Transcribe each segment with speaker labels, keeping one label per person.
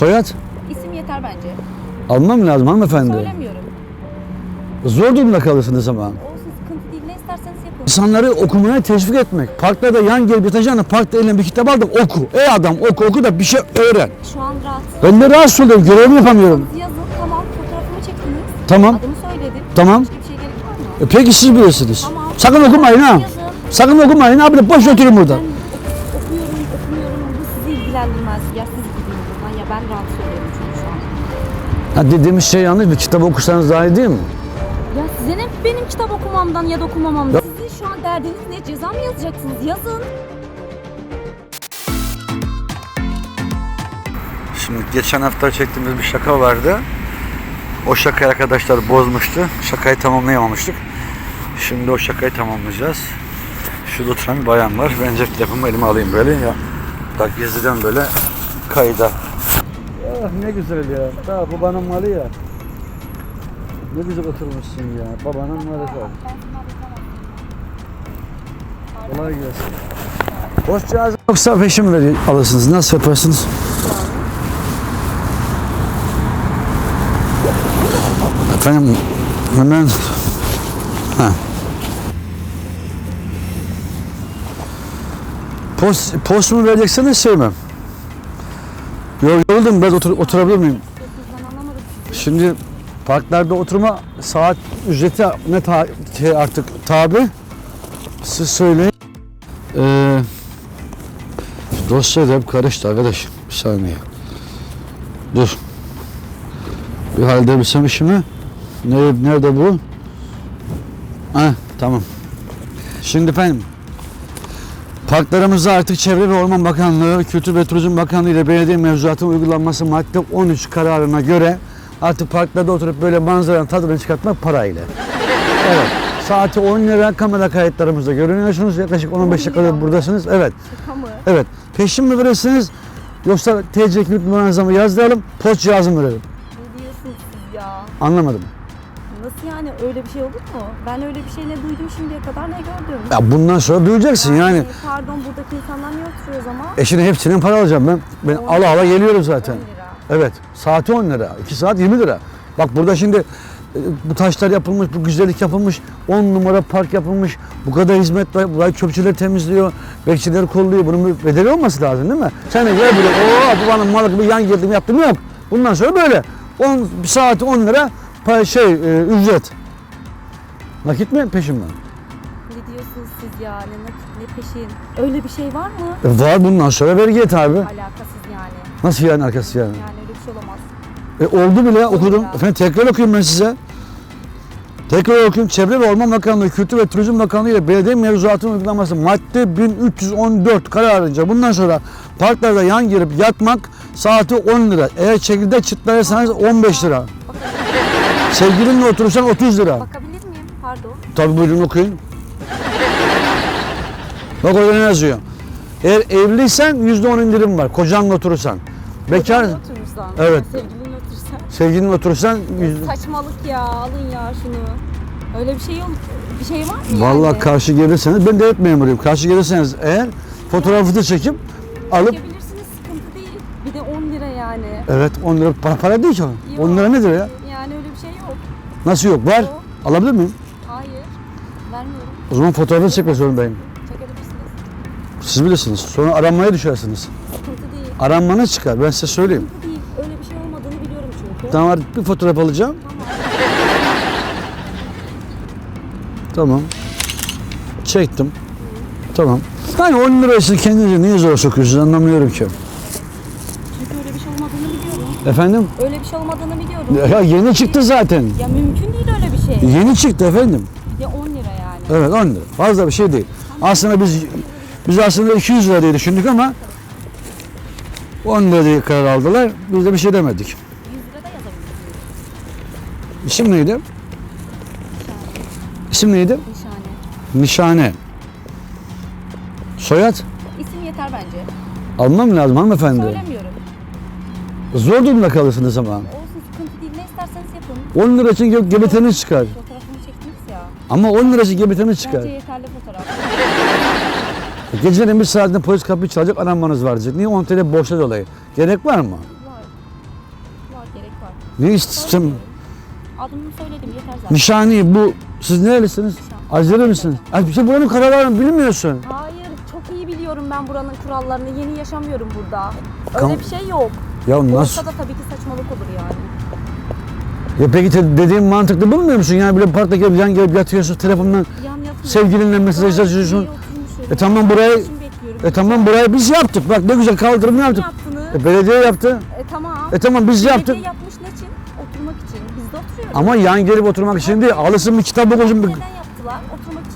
Speaker 1: Soyad?
Speaker 2: İsim yeter bence.
Speaker 1: Almam lazım hanımefendi.
Speaker 2: Söylemiyorum.
Speaker 1: Zor durumda kalırsınız ama.
Speaker 2: Olsun sıkıntı değil. Ne isterseniz yapın.
Speaker 1: İnsanları okumaya teşvik etmek. Parkta da yan gelip yatacağına parkta eline bir kitap al da oku. Ey adam oku oku da bir şey öğren.
Speaker 2: Şu an rahat.
Speaker 1: Ben de rahatsız oluyorum. Görevimi yapamıyorum.
Speaker 2: Yazın tamam fotoğrafımı çektiniz.
Speaker 1: Tamam.
Speaker 2: Adımı söyledim.
Speaker 1: Tamam.
Speaker 2: Başka bir şey gerek var mı?
Speaker 1: E peki siz bilirsiniz.
Speaker 2: Tamam.
Speaker 1: Sakın okumayın ha.
Speaker 2: Yazın.
Speaker 1: Sakın okumayın abi. Boş oturun burada.
Speaker 2: Ben Ya siz gidin buradan ya ben rahatsız oluyorum çünkü şu an.
Speaker 1: Ha, dediğimiz şey yanlış. Bir kitap okursanız daha iyi değil mi?
Speaker 2: Ya size ne benim kitap okumamdan ya da okumamamdan? Sizin şu an derdiniz ne? Ceza mı yazacaksınız? Yazın.
Speaker 1: Şimdi geçen hafta çektiğimiz bir şaka vardı. O şakayı arkadaşlar bozmuştu. Şakayı tamamlayamamıştık. Şimdi o şakayı tamamlayacağız. Şurada oturan bir bayan var. Ben cep telefonumu elime alayım böyle ya. Bak gizliden böyle kayda. Ah ne güzel ya. Daha babanın malı ya. Ne güzel oturmuşsun ya. Babanın malı var. Kolay gelsin. Hoşça Yoksa peşin mi veri- alırsınız? Nasıl yaparsınız? Efendim hemen ha. Post, post mu vereceksiniz şey? Yor- Yoruldum biraz otur, oturabilir miyim? Şimdi parklarda oturma saat ücreti ne ta, şey artık tabi siz söyleyin. Ee, dosya da hep karıştı arkadaş. Bir saniye. Dur. Bir halledebilsem işimi. Nerede, nerede bu? Ha tamam. Şimdi efendim Parklarımızda artık Çevre ve Orman Bakanlığı, Kültür ve Turizm Bakanlığı ile belediye mevzuatının uygulanması madde 13 kararına göre artık parklarda oturup böyle manzaranın tadını çıkartmak parayla. Evet. Saati 10 lira kamera kayıtlarımızda görünüyorsunuz. Yaklaşık 10-15 dakikadır buradasınız. Evet. Evet. Peşin mi verirsiniz? Yoksa TC kimlik numaranızı mı yazdıralım? Post cihazı mı verelim?
Speaker 2: Ne diyorsunuz siz ya?
Speaker 1: Anlamadım.
Speaker 2: Yani öyle bir şey olur mu? Ben öyle bir şey ne duydum şimdiye kadar ne gördüm.
Speaker 1: Ya bundan sonra duyacaksın yani.
Speaker 2: Pardon buradaki insanlar niye oturuyor o zaman?
Speaker 1: E şimdi hepsinin para alacağım ben. Ben
Speaker 2: On
Speaker 1: ala ala geliyorum zaten.
Speaker 2: 10 lira.
Speaker 1: Evet. Saati 10 lira. 2 saat 20 lira. Bak burada şimdi e, bu taşlar yapılmış, bu güzellik yapılmış, 10 numara park yapılmış, bu kadar hizmet var, burayı çöpçüler temizliyor, bekçiler kolluyor. Bunun bir bedeli olması lazım değil mi? Sen de gel buraya, ooo babanın malı gibi yan girdim yaptım yok. Bundan sonra böyle. 10 bir saati 10 lira pa- şey e, ücret. Nakit mi peşin mi?
Speaker 2: Ne diyorsunuz siz ya? Ne nakit ne peşin? Öyle bir şey var mı?
Speaker 1: E, var bundan sonra vergiye tabi.
Speaker 2: Alakasız yani.
Speaker 1: Nasıl yani arkası yani?
Speaker 2: Yani öyle bir şey olamaz.
Speaker 1: E, oldu bile okudum.
Speaker 2: lira.
Speaker 1: Efendim tekrar okuyayım ben size. Tekrar okuyayım. Çevre ve Orman Bakanlığı, Kültür ve Turizm Bakanlığı ile belediye mevzuatının uygulanması madde 1314 kararınca bundan sonra parklarda yan girip yatmak saati 10 lira. Eğer çekirdek çıtlarsanız 15 lira. Sevgilinle oturursan 30 lira.
Speaker 2: Bakabilir miyim? Pardon.
Speaker 1: Tabii buyurun okuyun. Bak orada ne yazıyor? Eğer evliysen %10 indirim var. Kocanla oturursan. Bekar,
Speaker 2: oturursan.
Speaker 1: Evet.
Speaker 2: Sevgilinle otursan.
Speaker 1: sevgilinle oturursan yüz-
Speaker 2: Saçmalık ya alın ya şunu. Öyle bir şey yok. Bir şey var mı
Speaker 1: Vallahi
Speaker 2: yani?
Speaker 1: karşı gelirseniz ben devlet memuruyum. Karşı gelirseniz eğer fotoğrafını çekip alıp
Speaker 2: Çekebilirsiniz sıkıntı değil. Bir de 10 lira yani.
Speaker 1: evet 10 lira para, para değil ki o.
Speaker 2: Yok.
Speaker 1: 10 lira nedir ya? Nasıl yok? Var.
Speaker 2: Yok.
Speaker 1: Alabilir miyim?
Speaker 2: Hayır. Vermiyorum.
Speaker 1: O zaman fotoğrafını çekmek zorundayım.
Speaker 2: Çekebilirsiniz.
Speaker 1: Siz bilirsiniz. Sonra aranmaya düşersiniz.
Speaker 2: Sıkıntı değil.
Speaker 1: Aranmanız çıkar. Ben size söyleyeyim.
Speaker 2: Sıkıntı değil. Öyle bir şey olmadığını biliyorum çünkü.
Speaker 1: Tamam bir fotoğraf alacağım. Tamam. Çektim. Tamam. Yani 10 lira için kendinizi niye zor sokuyorsunuz anlamıyorum ki.
Speaker 2: Çünkü öyle bir şey olmadığını biliyorum.
Speaker 1: Efendim?
Speaker 2: Öyle bir şey olmadığını biliyorum.
Speaker 1: Ya yeni çıktı zaten.
Speaker 2: Ya mümkün değil öyle bir şey.
Speaker 1: Yeni çıktı efendim.
Speaker 2: De 10 lira yani.
Speaker 1: Evet 10 lira. Fazla bir şey değil. Aslında biz biz aslında 200 lira diye düşündük ama 10 lira diye karar aldılar. Biz de bir şey demedik.
Speaker 2: 100 lira da yazabilirsiniz.
Speaker 1: İsim neydi? İsim neydi?
Speaker 2: Nişane.
Speaker 1: Nişane. Soyad?
Speaker 2: İsim yeter bence.
Speaker 1: Almam lazım hanımefendi.
Speaker 2: Söylemiyorum.
Speaker 1: Zor durumda kalırsınız ama.
Speaker 2: Olsun sıkıntı değil. Ne isterseniz yapın.
Speaker 1: 10 lira için ge- gebeteniz çıkar.
Speaker 2: Fotoğrafımı çektiniz ya.
Speaker 1: Ama 10 lira için gebeteniz çıkar.
Speaker 2: Bence yeterli fotoğraf.
Speaker 1: Gecenin bir saatinde polis kapıyı çalacak aranmanız var diyecek. Niye 10 TL borçla dolayı? Gerek var mı?
Speaker 2: Var.
Speaker 1: Ne istedim?
Speaker 2: Adımı söyledim yeter zaten.
Speaker 1: Nişani bu. Siz nerelisiniz? Azeri misiniz? Ay bir şey buranın kararlarını bilmiyorsun.
Speaker 2: Hayır çok iyi biliyorum ben buranın kurallarını. Yeni yaşamıyorum burada.
Speaker 1: Kam-
Speaker 2: Öyle bir şey yok.
Speaker 1: Ya nasıl?
Speaker 2: Olsa da tabii ki saçmalık olur yani.
Speaker 1: Ya peki te- dediğim mantıklı bulmuyor musun? Yani böyle parkta gelip yan gelip yatıyorsun telefondan
Speaker 2: Yan
Speaker 1: sevgilinle mesajlaşıyorsun.
Speaker 2: Gayet iyi oturmuşum.
Speaker 1: E tamam
Speaker 2: bekliyorum.
Speaker 1: e tamam burayı biz yaptık. Bak ne güzel kaldırım yaptık.
Speaker 2: yaptınız?
Speaker 1: E, belediye yaptı.
Speaker 2: E tamam.
Speaker 1: E tamam biz yaptık.
Speaker 2: Belediye yapmış ne için? Oturmak için. Biz de oturuyoruz.
Speaker 1: Ama yan gelip oturmak için değil. Alırsın bir kitap okursun. Bir...
Speaker 2: Neden yaptılar?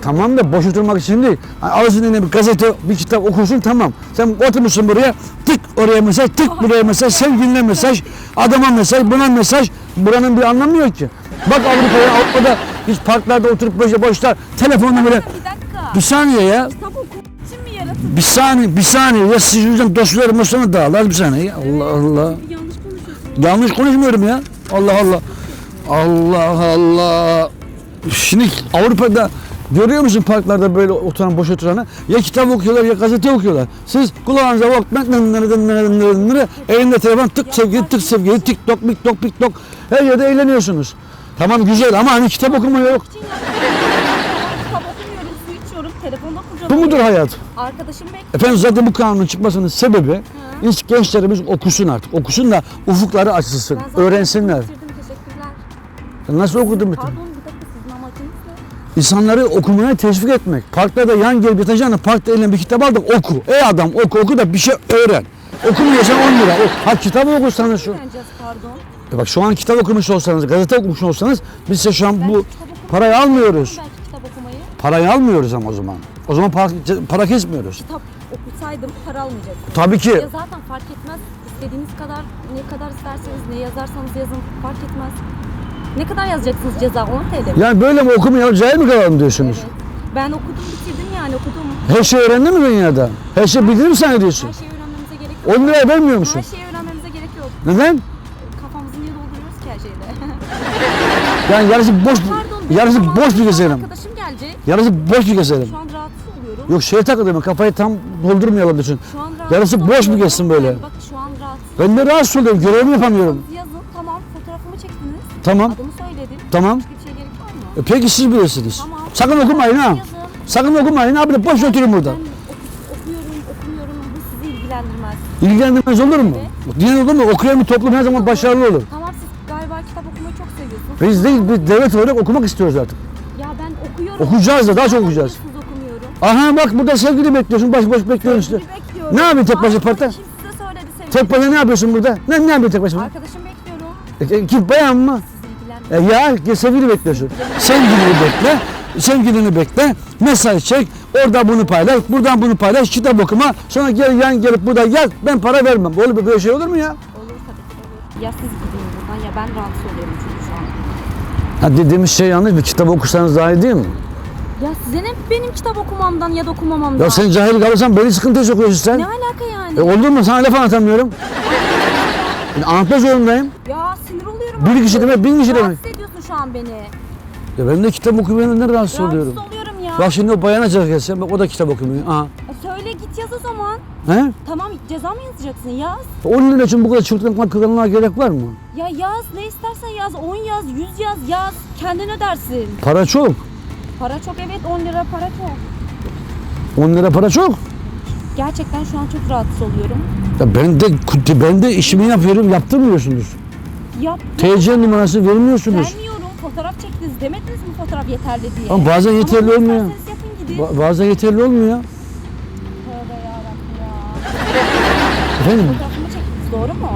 Speaker 1: Tamam da boş oturmak için değil. Alırsın eline bir gazete, bir kitap okursun tamam. Sen oturmuşsun buraya, tık oraya mesaj, tık buraya mesaj, sevgiline mesaj, adama mesaj, buna mesaj. Buranın bir anlamı yok ki. Bak Avrupa'ya, Avrupa'da hiç parklarda oturup böyle boşlar, telefonla böyle...
Speaker 2: Bir dakika.
Speaker 1: Bir saniye ya,
Speaker 2: Kitap okumak için mi yaratıldı?
Speaker 1: bir saniye, bir saniye. Ya siz yüzden dostlarım dostlarım dağılar bir saniye. Ya Allah Allah.
Speaker 2: Yanlış konuşuyorsunuz.
Speaker 1: Yanlış konuşmuyorum ya. Allah Allah. Allah Allah. Şimdi Avrupa'da görüyor musun parklarda böyle oturan boş oturanı? Ya kitap okuyorlar ya gazete okuyorlar. Siz kulağınıza Walkman elinde telefon tık sevgili tık sevgili tiktok miktok piktok her yerde eğleniyorsunuz. Tamam güzel ama hani kitap okuma yok.
Speaker 2: Kitap okumuyorum, su içiyorum, telefonda
Speaker 1: Bu mudur hayat?
Speaker 2: Arkadaşım bekliyor.
Speaker 1: Efendim zaten bu kanunun çıkmasının sebebi hiç gençlerimiz okusun artık. Okusun da ufukları açılsın,
Speaker 2: Ben zaten
Speaker 1: öğrensinler.
Speaker 2: bitirdim, teşekkürler.
Speaker 1: Nasıl okudun bütün?
Speaker 2: Pardon
Speaker 1: İnsanları okumaya teşvik etmek. Parkta da yan gelip yatacağına parkta eline bir kitap al da oku. Ey adam oku oku da bir şey öğren. Okumuyorsan 10 lira. O- Ha kitap okursanız şu.
Speaker 2: Pardon.
Speaker 1: E bak şu an kitap okumuş olsanız, gazete okumuş olsanız biz size şu an bu parayı almıyoruz. Parayı almıyoruz ama o zaman. O zaman para, para kesmiyoruz.
Speaker 2: Kitap okusaydım para almayacaktım.
Speaker 1: Tabii ki.
Speaker 2: Ya zaten fark etmez. İstediğiniz kadar ne kadar isterseniz ne yazarsanız yazın fark etmez. Ne kadar yazacaksınız ceza 10 TL mi?
Speaker 1: Yani böyle mi okumayalım, cahil mi kalalım diyorsunuz?
Speaker 2: Evet. Ben okudum bitirdim yani okudum.
Speaker 1: Her şeyi öğrendin mi dünyada? Her şey bildirir mi sen diyorsun?
Speaker 2: Her şeyi öğrenmemize gerek yok.
Speaker 1: 10 liraya vermiyor musun?
Speaker 2: Her şeyi öğrenmemize gerek yok.
Speaker 1: Neden?
Speaker 2: Kafamızı niye dolduruyoruz ki her şeyde?
Speaker 1: Yani yarısı boş,
Speaker 2: Pardon.
Speaker 1: yarısı
Speaker 2: benim
Speaker 1: boş bir gezelim.
Speaker 2: Arkadaşım gelecek.
Speaker 1: Yarısı boş bir gezelim.
Speaker 2: Şu an rahatsız oluyorum.
Speaker 1: Yok şeye takıldım kafayı tam doldurmayalım diyorsun.
Speaker 2: Şu an rahatsız
Speaker 1: Yarısı boş mu
Speaker 2: oluyorum.
Speaker 1: geçsin böyle?
Speaker 2: Bak şu an rahatsız.
Speaker 1: Ben de rahatsız oluyorum. Görevimi yapamıyorum.
Speaker 2: Yazın. Tamam. Adımı söyledim.
Speaker 1: Tamam.
Speaker 2: Başka bir şey gerek var mı?
Speaker 1: E peki siz bilirsiniz.
Speaker 2: Tamam.
Speaker 1: Sakın okumayın ha.
Speaker 2: Yazın.
Speaker 1: Sakın okumayın abi boş oturun burada.
Speaker 2: Ben oku- okuyorum, okumuyorum. Bu sizi ilgilendirmez.
Speaker 1: İlgilendirmez olur mu? Diyen olur mu? Okuyan bir toplum her zaman başarılı olur.
Speaker 2: Tamam siz galiba kitap okumayı çok seviyorsunuz.
Speaker 1: Biz değil, biz devlet olarak okumak istiyoruz artık.
Speaker 2: Ya ben okuyorum.
Speaker 1: Okuyacağız da daha çok
Speaker 2: Neden
Speaker 1: okuyacağız.
Speaker 2: diyorsunuz okumuyorum?
Speaker 1: Aha bak burada sevgili bekliyorsun, baş boş bekliyorsun işte.
Speaker 2: Sevgili bekliyorum.
Speaker 1: Ne yapıyorsun tek başına
Speaker 2: Arkadaşım
Speaker 1: parkta?
Speaker 2: size söyledi sevgili.
Speaker 1: Tek başına ne yapıyorsun burada? Ne, ne yapıyorsun tek başına?
Speaker 2: Arkadaşım bekliyorum.
Speaker 1: E, e, Kim bayan mı? E, ya sevgili bekliyorsun. Sevgilini bekle, sevgilini bekle, mesaj çek, orada bunu paylaş, buradan bunu paylaş, kitap okuma, sonra gel yan gelip burada yat, ben para vermem. Böyle böyle şey olur mu ya?
Speaker 2: Olur tabii ki olur. Ya siz gidin buradan ya ben rahatsız oluyorum çünkü şu an.
Speaker 1: Ha dediğimiz şey yanlış bir kitap okursanız daha iyi değil mi?
Speaker 2: Ya size ne benim kitap okumamdan ya da okumamamdan?
Speaker 1: Ya sen cahil kalırsan beni sıkıntıya sokuyorsun sen.
Speaker 2: Ne alaka yani?
Speaker 1: E olur mu? Sana laf anlatamıyorum. Yani anlatmak zorundayım.
Speaker 2: Ya oluyorum.
Speaker 1: Bir kişi demek, bin kişi demek.
Speaker 2: Rahatsız ediyorsun şu an beni.
Speaker 1: Ya ben de kitap okumayanından rahatsız oluyorum.
Speaker 2: Rahatsız oluyorum ya.
Speaker 1: Bak şimdi o bayana gelse, bak o da kitap okumuyor. Aha.
Speaker 2: E Söyle git yaz o zaman.
Speaker 1: He?
Speaker 2: Tamam ceza mı yazacaksın yaz.
Speaker 1: 10 lira için bu kadar çırtkanlığa kırılmaya gerek var mı?
Speaker 2: Ya yaz ne istersen yaz 10 yaz 100 yaz yaz kendin ödersin.
Speaker 1: Para çok.
Speaker 2: Para çok evet 10 lira para çok.
Speaker 1: 10 lira para çok.
Speaker 2: Gerçekten şu an çok rahatsız oluyorum.
Speaker 1: Ya ben de ben de işimi yapıyorum, yaptırmıyorsunuz.
Speaker 2: Yap.
Speaker 1: TC numarası vermiyorsunuz.
Speaker 2: Vermiyorum fotoğraf çektiniz demediniz mi fotoğraf yeterli diye.
Speaker 1: Ama bazen yeterli
Speaker 2: Ama
Speaker 1: olmuyor.
Speaker 2: isterseniz yapın gidin.
Speaker 1: Ba- bazen yeterli olmuyor.
Speaker 2: Tövbe yarabbim ya.
Speaker 1: Efendim?
Speaker 2: Fotoğrafımı çektiniz doğru mu?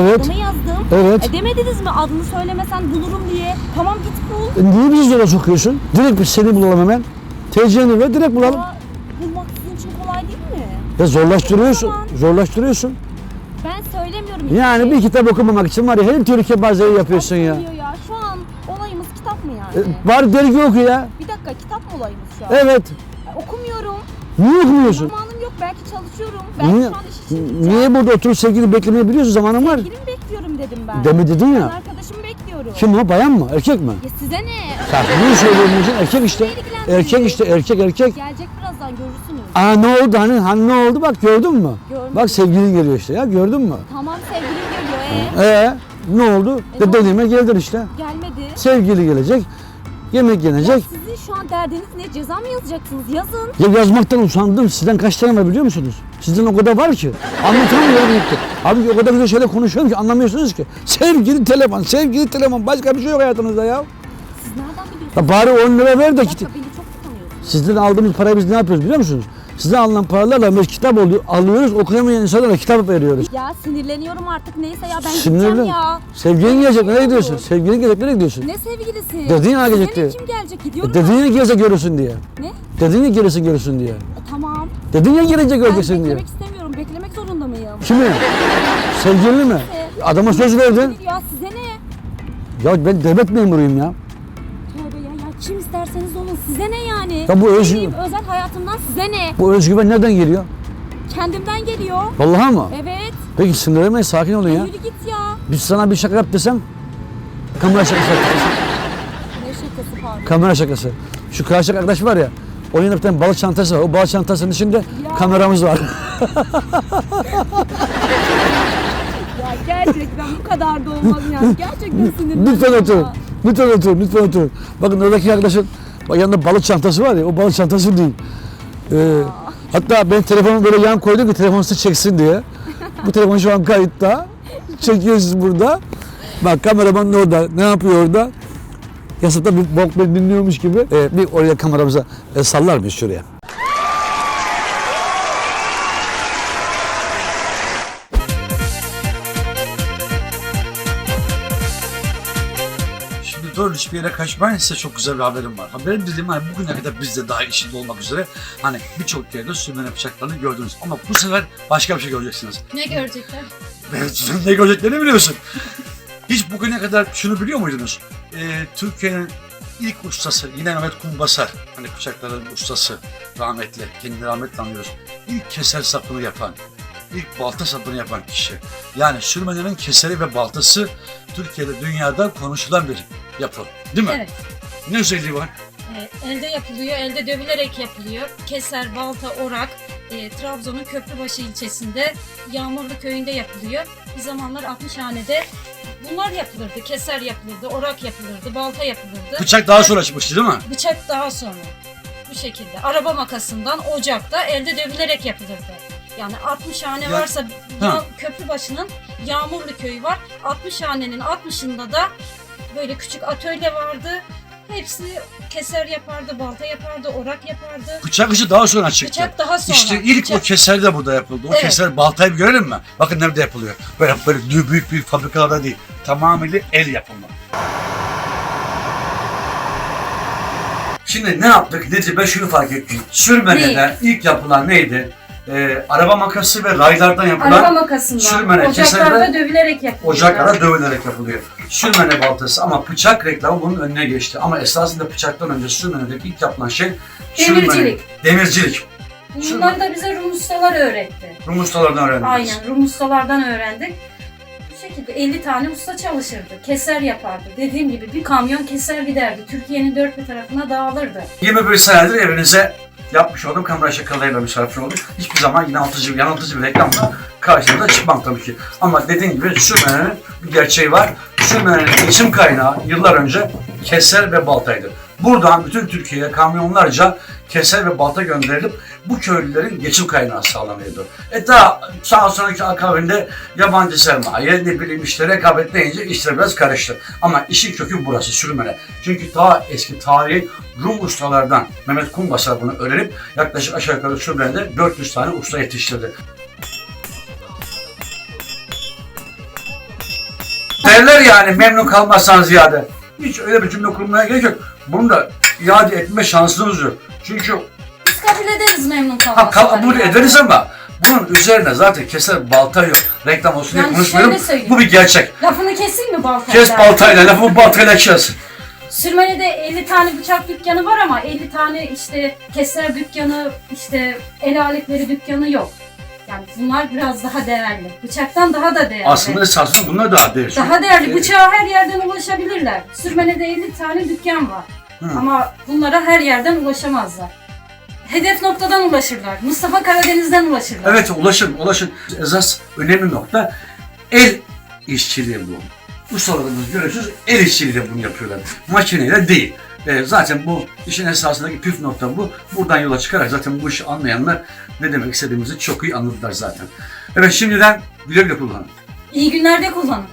Speaker 1: Evet.
Speaker 2: Adımı yazdım.
Speaker 1: Evet.
Speaker 2: E demediniz mi adını söylemesen bulurum diye. Tamam git bul.
Speaker 1: E niye bizi zora sokuyorsun? Direkt biz seni bulalım hemen. TC'ni ver direkt bulalım.
Speaker 2: Ya, bulmak sizin için kolay değil mi?
Speaker 1: Ya zorlaştırıyorsun.
Speaker 2: Tamam.
Speaker 1: Zorlaştırıyorsun. Yani bir kitap okumamak için var ya her türlü kebazeyi yapıyorsun ya.
Speaker 2: Oluyor ya. Şu an olayımız kitap mı yani?
Speaker 1: E, bari dergi oku ya.
Speaker 2: Bir dakika kitap mı olayımız şu an?
Speaker 1: Evet.
Speaker 2: E, Okumuyorum.
Speaker 1: Niye okumuyorsun?
Speaker 2: Zamanım yok. Belki çalışıyorum. Belki
Speaker 1: Niye,
Speaker 2: şu an iş için gideceğim.
Speaker 1: niye burada oturup sevgili beklemeyi biliyorsun zamanın var.
Speaker 2: Sevgilimi bekliyorum dedim ben.
Speaker 1: Demi dedin
Speaker 2: Ben
Speaker 1: ya.
Speaker 2: arkadaşımı bekliyorum.
Speaker 1: Kim o? Bayan mı? Erkek mi?
Speaker 2: Ya size ne?
Speaker 1: Bak bunu söylüyorsun. Erkek işte. Erkek işte. Erkek erkek.
Speaker 2: Gelecek birazdan görürsünüz.
Speaker 1: Aa ne oldu hani? Hani ne oldu? Bak gördün mü?
Speaker 2: Görmedim.
Speaker 1: Bak sevgilin geliyor işte ya. Gördün mü?
Speaker 2: Tamam sevgilim geliyor. E,
Speaker 1: Ee, Ne oldu?
Speaker 2: E, ne?
Speaker 1: Dediğime geldin işte.
Speaker 2: Gelmedi.
Speaker 1: Sevgili gelecek, yemek
Speaker 2: Ya
Speaker 1: yenecek.
Speaker 2: sizin şu an derdiniz ne? Ceza mı yazacaksınız? Yazın.
Speaker 1: Ya yazmaktan usandım. Sizden kaç tane var biliyor musunuz? Sizden o kadar var ki. Anlatamıyorum gitti. Abi o kadar güzel şeyler konuşuyorum ki anlamıyorsunuz ki. Sevgili telefon, sevgili telefon. Başka bir şey yok hayatınızda ya.
Speaker 2: Siz nereden biliyorsunuz?
Speaker 1: ya bari 10 lira ver de
Speaker 2: Bir dakika beni çok.
Speaker 1: Sizden aldığımız parayı biz ne yapıyoruz biliyor musunuz? Sizden alınan paralarla biz kitap oluyor, alıyoruz, okuyamayan insanlara kitap veriyoruz.
Speaker 2: Ya sinirleniyorum artık neyse ya ben gideceğim ya.
Speaker 1: Sevgilin gelecek, nereye gidiyorsun? Sevgilin gelecek, nereye gidiyorsun?
Speaker 2: Ne sevgilisi?
Speaker 1: Dediğin ha
Speaker 2: Senin
Speaker 1: gelecekti.
Speaker 2: kim gelecek? Gidiyorum
Speaker 1: E, dediğin ya gelirse görürsün diye.
Speaker 2: ben. Ne?
Speaker 1: Dediğin ya görürsün diye.
Speaker 2: E, tamam.
Speaker 1: Dediğin ya gelince
Speaker 2: Ben
Speaker 1: göreceksin diye.
Speaker 2: beklemek istemiyorum. Beklemek zorunda mıyım?
Speaker 1: Kimi? Sevgilini mi? Adama söz verdin.
Speaker 2: Ya size ne?
Speaker 1: Ya ben devlet memuruyum ya.
Speaker 2: İsterseniz olun. Size ne yani?
Speaker 1: Ya bu öz-
Speaker 2: Benim özel hayatımdan size ne?
Speaker 1: Bu özgüven nereden geliyor?
Speaker 2: Kendimden geliyor.
Speaker 1: Vallahi mı?
Speaker 2: Evet.
Speaker 1: Peki sinirlenmeyin, sakin olun ya.
Speaker 2: Yürü git ya.
Speaker 1: Biz sana bir şaka yap desem. Kamera şakası yap.
Speaker 2: Ne şakası pardon.
Speaker 1: Kamera şakası. Şu karşı arkadaş var ya. Onun yanında bir tane balık çantası var. O balık çantasının içinde
Speaker 2: Ya.
Speaker 1: kameramız var.
Speaker 2: Ya gerçekten bu kadar da olmaz ya. Gerçekten sinirlendim.
Speaker 1: lütfen otur.
Speaker 2: ya.
Speaker 1: Lütfen otur. Lütfen otur. Bakın oradaki arkadaşın yanında balık çantası var ya. O balık çantası değil. Ee, hatta ben telefonumu böyle yan koydum ki telefonu sizi çeksin diye. Bu telefon şu an kayıtta. Çekiyorsunuz burada. Bak kameraman da orada. Ne yapıyor orada? Yasakta bir bok beni dinliyormuş gibi. Ee, bir oraya kameramıza e, sallar şuraya? Hiçbir yere kaçmayın size çok güzel bir haberim var. Haberim dediğim hani bugüne kadar biz de dahil içinde olmak üzere hani birçok yerde sürmene bıçaklarını gördünüz. Ama bu sefer başka bir şey göreceksiniz.
Speaker 3: Ne görecekler?
Speaker 1: Ne göreceklerini biliyorsun. Hiç bugüne kadar şunu biliyor muydunuz? Ee, Türkiye'nin ilk ustası yine Mehmet Kumbasar. Hani bıçakların ustası rahmetli. Kendini rahmetle anlıyoruz. İlk keser sapını yapan, ilk balta sapını yapan kişi. Yani sürmelerin keseri ve baltası Türkiye'de dünyada konuşulan bir yapı. Değil mi?
Speaker 3: Evet.
Speaker 1: Ne özelliği var?
Speaker 3: E, elde yapılıyor, elde dövülerek yapılıyor. Keser, balta, orak, e, Trabzon'un Köprübaşı ilçesinde Yağmurlu köyünde yapılıyor. Bir zamanlar 60 hanede bunlar yapılırdı. Keser yapılırdı, orak yapılırdı, balta yapılırdı.
Speaker 1: Bıçak daha sonra çıkmıştı değil mi?
Speaker 3: Bıçak daha sonra. Bu şekilde. Araba makasından ocakta elde dövülerek yapılırdı. Yani 60 hane
Speaker 1: Ya-
Speaker 3: varsa
Speaker 1: Ha.
Speaker 3: ya, Köprübaşı'nın Yağmurlu köyü var. 60 hanenin 60'ında da böyle küçük atölye vardı. Hepsi keser yapardı, balta yapardı, orak yapardı.
Speaker 1: Bıçak işi daha sonra çıktı.
Speaker 3: Bıçak daha sonra.
Speaker 1: İşte ilk
Speaker 3: Bıçak-
Speaker 1: o keser de burada yapıldı. O
Speaker 3: Evet.
Speaker 1: keser baltayı bir görelim mi? Bakın nerede yapılıyor. Böyle böyle büyük büyük, fabrikalarda değil. Tamamıyla el yapımı. Şimdi ne yaptık? Nece ben şunu fark ettim. Sürmeneden ilk yapılan neydi? Ee, araba makası ve raylardan yapılan
Speaker 3: Araba makasından,
Speaker 1: sürmene,
Speaker 3: ocaklarda dövülerek yapılıyor.
Speaker 1: ocaklara dövülerek yapılıyor. Sürmene baltası ama bıçak reklamı bunun önüne geçti. Ama esasında bıçaktan önce sürmenedeki ilk yapılan şey sürmene-
Speaker 3: Demircilik.
Speaker 1: Demircilik.
Speaker 3: Bunları da bize Rum ustalar öğretti.
Speaker 1: Rum ustalarından öğrendik.
Speaker 3: Aynen Rum ustalardan öğrendik. Bu şekilde 50 tane usta çalışırdı. Keser yapardı. Dediğim gibi bir kamyon keser giderdi. Türkiye'nin dört bir tarafına dağılırdı.
Speaker 1: 21 senedir evinize yapmış oldum. Kamera şakalarıyla misafir oldum. Hiçbir zaman yanıltıcı, yanıltıcı bir reklamla karşınıza çıkmam tabii ki. Ama dediğim gibi sürmenenin bir gerçeği var. Sürmenenin geçim kaynağı yıllar önce keser ve baltaydı. Buradan bütün Türkiye'ye kamyonlarca keser ve balta gönderilip bu köylülerin geçim kaynağı sağlanıyordu. E daha sağ sonraki akabinde yabancı sermaye ne bileyim işte rekabet deyince işler biraz karıştı. Ama işin kökü burası sürmene. Çünkü daha eski tarihi Rum ustalardan Mehmet Kumbasar bunu öğrenip yaklaşık aşağı yukarı sürmenede 400 tane usta yetiştirdi. Derler yani memnun kalmazsan ziyade. Hiç öyle bir cümle kurmaya gerek yok. Bunu da iade etme şansınız yok. Çünkü
Speaker 3: Biz kabul ederiz memnun
Speaker 1: Ha,
Speaker 3: kalmasalar.
Speaker 1: kabul ederiz ama bunun üzerine zaten keser balta yok. Reklam olsun diye
Speaker 3: Yani
Speaker 1: konuşmuyorum.
Speaker 3: şöyle söyleyeyim.
Speaker 1: Bu bir gerçek.
Speaker 3: Lafını keseyim mi baltayla?
Speaker 1: Kes baltayla, lafımı baltayla kes.
Speaker 3: Sürmeli'de 50 tane bıçak dükkanı var ama 50 tane işte keser dükkanı, işte el aletleri dükkanı yok. Yani bunlar biraz daha değerli. Bıçaktan daha da değerli.
Speaker 1: Aslında esasında bunlar daha değerli.
Speaker 3: Daha değerli. Bıçağa her yerden ulaşabilirler. Sürmeli'de 50 tane dükkan var.
Speaker 1: Hı.
Speaker 3: Ama bunlara her yerden ulaşamazlar. Hedef noktadan ulaşırlar. Mustafa Karadeniz'den ulaşırlar.
Speaker 1: Evet ulaşın, ulaşın. Esas önemli nokta el işçiliği bu. ustalarımız görüyorsunuz el işçiliğiyle bunu yapıyorlar. Makineyle değil. E, zaten bu işin esasındaki püf nokta bu. Buradan yola çıkarak zaten bu işi anlayanlar ne demek istediğimizi çok iyi anladılar zaten. Evet şimdiden güle güle kullanın.
Speaker 3: İyi günlerde kullanın.